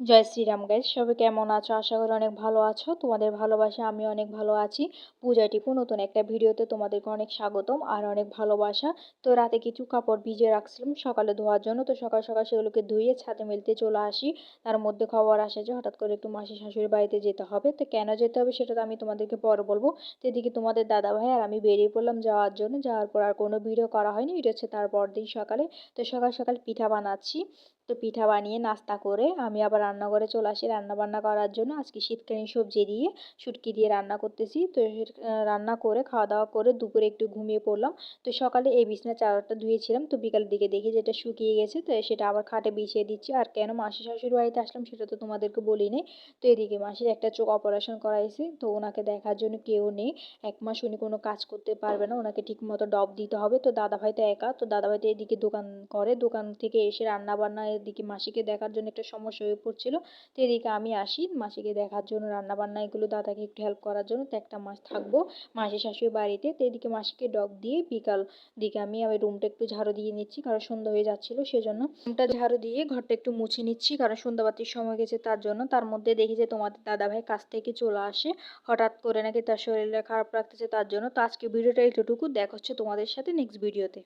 জয় Shriram guys সবাই কেমন আছো? আশা করি অনেক ভালো আছো। তোমাদের ভালোবাসা আমি অনেক ভালো আছি। পূজা টিপু, নতুন একটা ভিডিওতে তোমাদেরকে অনেক স্বাগতম আর অনেক ভালোবাসা। তো রাতে কিছু কাপড় ভিজিয়ে রাখছিলাম, সকালে ধোয়ার জন্য। তো সকাল সকাল সেগুলোকে ধুয়ে ছাদে মেলতে চলে আসি। তার মধ্যে খবর আসে যে হঠাৎ করে একটু মাসি শাশুড়ির বাড়িতে যেতে হবে। তো কেন যেতে হবে সেটা তো আমি তোমাদেরকে পরে বলব। তো এদিকে তোমাদের দাদা ভাই আর আমি বেরিয়ে পড়লাম যাওয়ার জন্য। যাওয়ার পর আর কোনো ভিডিও করা হয়নি। এটা হচ্ছে তারপর দিন সকালে। তো সকাল সকাল পিঠা বানাচ্ছি। তো পিঠা বানিয়ে নাস্তা করে আমি আবার রান্নাঘরে চলে আসি রান্না বান্না করার জন্য। আজকে শীতকালীন সবজি দিয়ে শুটকি দিয়ে রান্না করতেছি। তো রান্না করে খাওয়া দাওয়া করে দুপুরে একটু ঘুমিয়ে পড়লাম। তো সকালে এই বিছনা চাদরটা ধুয়েছিলাম। তো বিকালের দিকে দেখি যেটা শুকিয়ে গেছে। তো সেটা আবার খাটে বিছিয়ে দিচ্ছি। আর কেন মাসি শাশুড়ি বাড়িতে আসলাম সেটা তো তোমাদেরকে বলি নেই। তো এদিকে মাসির একটা চোখ অপারেশন করাইছে। তো ওনাকে দেখার জন্য কেউ নেই। এক মাস উনি কোনো কাজ করতে পারবে না। ওনাকে ঠিক মতো ডব দিতে হবে। তো দাদাভাই তো একা। তো দাদাভাই তো এদিকে দোকান করে। দোকান থেকে এসে রান্না বান্না এদিকে মাসিকে দেখার জন্য একটা সমস্যা হয়ে পড়ছিল। তো এদিকে আমি আসি, মাসিকে দেখার জন্য, রান্নাবান্না এগুলো, দাদাকে একটু হেল্প করার জন্য তো একটা মাস থাকব মাসি শাশুড়ি বাড়িতে। তো এদিকে মাসিকে ডগ দিয়ে বিকাল দিকে আমি আমার রুমটা একটু ঝাড়ু দিয়ে নিচ্ছি, কারণ সন্ধ্যা হয়ে যাচ্ছিল সেজন্য রুমটা ঝাড়ু দিয়ে ঘরটা একটু মুছে নিচ্ছি, কারণ সন্ধ্যাবাতির সময় গেছে তার জন্য। তার মধ্যে দেখি যে তোমাদের দাদাভাই কাছ থেকে চলে আসে, হঠাৎ করে নাকি তার শরীরটা খারাপ রাখতেছে তার জন্য। তো আজকে ভিডিওটা এইটুকু দেখা হচ্ছে তোমাদের সাথে নেক্সট ভিডিওতে